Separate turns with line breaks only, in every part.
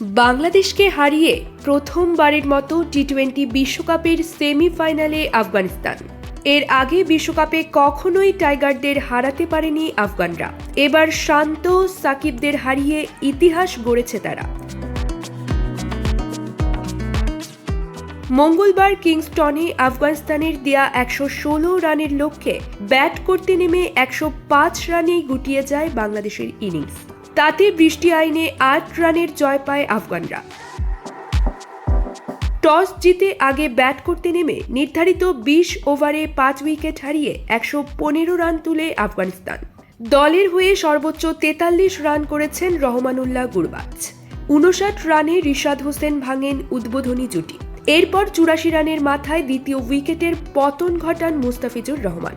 বাংলাদেশকে হারিয়ে প্রথমবারের মতো টি টোয়েন্টি বিশ্বকাপের সেমিফাইনালে আফগানিস্তান। এর আগে বিশ্বকাপে কখনোই টাইগারদের হারাতে পারেনি আফগানরা। এবার শান্ত সাকিবদের হারিয়ে ইতিহাস গড়েছে তারা। মঙ্গলবার কিংস্টনে আফগানিস্তানের দেয়া একশো ষোলো রানের লক্ষ্যে ব্যাট করতে নেমে একশো পাঁচ রানেই গুটিয়ে যায় বাংলাদেশের ইনিংস। তাতে বৃষ্টি আইনে আট রানের জয় পায় আফগানরা। টস জিতে আগে ব্যাট করতে নেমে নির্ধারিত বিশ ওভারে পাঁচ উইকেট হারিয়ে একশো পনেরো রান তুলে আফগানিস্তান। দলের হয়ে সর্বোচ্চ তেতাল্লিশ রান করেছেন রহমানুল্লাহ গুরবাজ। উনষাট রানে রিশাদ হোসেন ভাঙেন উদ্বোধনী জুটি। এরপর চুরাশি রানের মাথায় দ্বিতীয় উইকেটের পতন ঘটান মুস্তাফিজুর রহমান।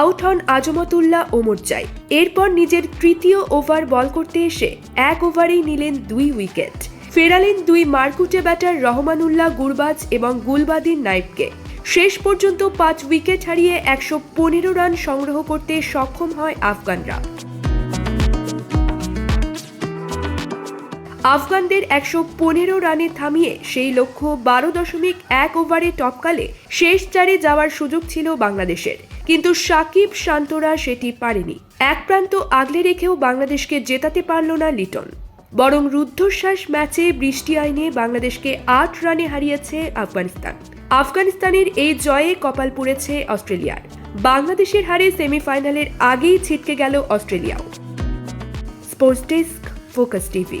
আউট হন আজমতুল্লাহ ওমরজাই এরপর নিজের তৃতীয় ওভার বল করতে এসে এক ওভারেই নিলেন দুই উইকেট। ফেরালেন দুই মারকুটে ব্যাটার রহমানুল্লাহ গুরবাজ এবং গুলবাদিন নাইবকে শেষ পর্যন্ত পাঁচ উইকেট হারিয়ে একশো পনেরো রান সংগ্রহ করতে সক্ষম হয় আফগানরা। আফগানদের একশো পনেরো রানে থামিয়ে সেই লক্ষ্য বারো দশমিক এক ওভারে টপকালে শেষ চারে যাওয়ার সুযোগ ছিল বাংলাদেশের। কিন্তু সাকিব শান্তরা সেটি পারেনি। এক প্রান্ত আগলে রেখেও বাংলাদেশকে জেতাতে পারল না লিটন। বরং রুদ্ধশ্বাস ম্যাচে বৃষ্টি আইনে বাংলাদেশকে আট রানে হারিয়েছে আফগানিস্তান। আফগানিস্তানের এই জয়ে কপাল পুড়েছে অস্ট্রেলিয়ার। বাংলাদেশের হারে সেমিফাইনালের আগেই ছিটকে গেল অস্ট্রেলিয়াও। Sports desk, focus TV.